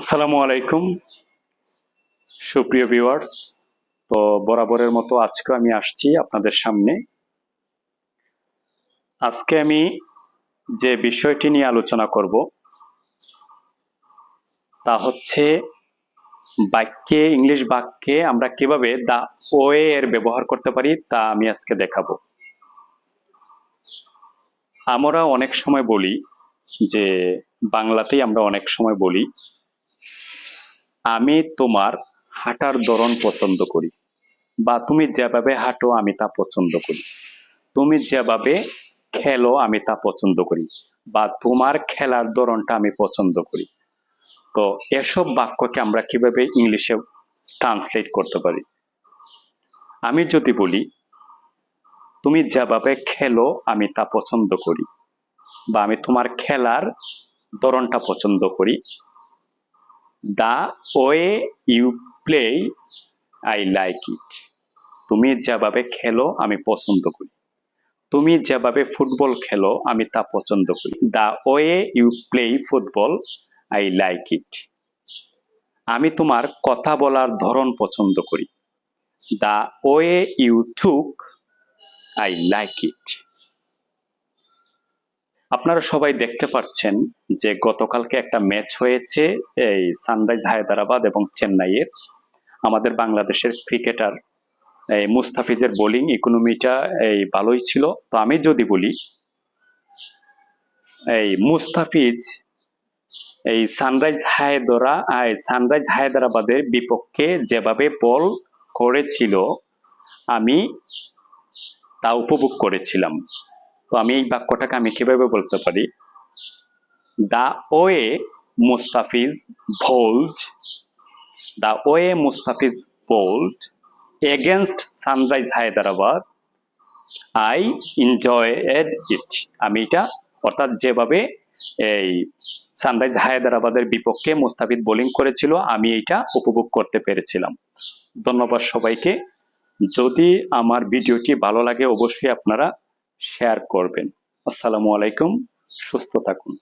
আসসালামু আলাইকুম। সুপ্রিয় ভিউয়ার্স তো বরাবরের মতো আজকে আমি আসছি আপনাদের সামনে। আজকে আমি যে বিষয়টি নিয়ে আলোচনা করব, তা হচ্ছে বাক্যে, ইংলিশ বাক্যে আমরা কীভাবে দা ওয়ে এর ব্যবহার করতে পারি তা আমি আজকে দেখাবো। আমরা অনেক সময় বলি যে বাংলাতেই আমরা অনেক সময় বলি আমি তোমার হাঁটার ধরন পছন্দ করি বা তুমি যেভাবে হাঁটো আমি তা পছন্দ করি। তুমি যেভাবে খেলো আমি তা পছন্দ করি বা তোমার খেলার ধরনটা আমি পছন্দ করি। তো এসব বাক্যকে আমরা কীভাবে ইংলিশে ট্রান্সলেট করতে পারি? আমি যদি বলি, তুমি যেভাবে খেলো আমি তা পছন্দ করি বা আমি তোমার খেলার ধরনটা পছন্দ করি the way you play I like it. তুমি যেভাবে খেলো, আমি পছন্দ করি। তুমি যেভাবে ফুটবল খেলো, আমি তা পছন্দ করি। The way you play football, I like it. আমি তোমার কথা বলার ধরন পছন্দ করি। The way you talk, I like it. আপনারা সবাই দেখতে পাচ্ছেন যে গতকালকে একটা ম্যাচ হয়েছে এই সানরাইজ হায়দ্রাবাদ এবং চেন্নাইয়ের। আমাদের বাংলাদেশের ক্রিকেটার, এই মুস্তাফিজের বোলিং ইকোনমিটা এই ভালোই ছিল। তো আমি যদি বলি, এই মুস্তাফিজ এই সানরাইজ হায়দরা সানরাইজ হায়দ্রাবাদের বিপক্ষে যেভাবে বল করেছিল, আমি তা উপভোগ করেছিলাম। তো আমি এই বাক্যটাকে আমি কীভাবে বলতে পারি? The way Mustafiz bowled the way Mustafiz bowled against Sunrise Hyderabad, I enjoyed it. আমি এটা অর্থাৎ যেভাবে এই সানরাইজ হায়দ্রাবাদের বিপক্ষে মুস্তাফিজ বোলিং করেছিল, আমি এটা উপভোগ করতে পেরেছিলাম। ধন্যবাদ সবাইকে। যদি আমার ভিডিওটি ভালো লাগে, অবশ্যই আপনারা শেয়ার করবেন। আসসালামু আলাইকুম সুস্থ থাকুন।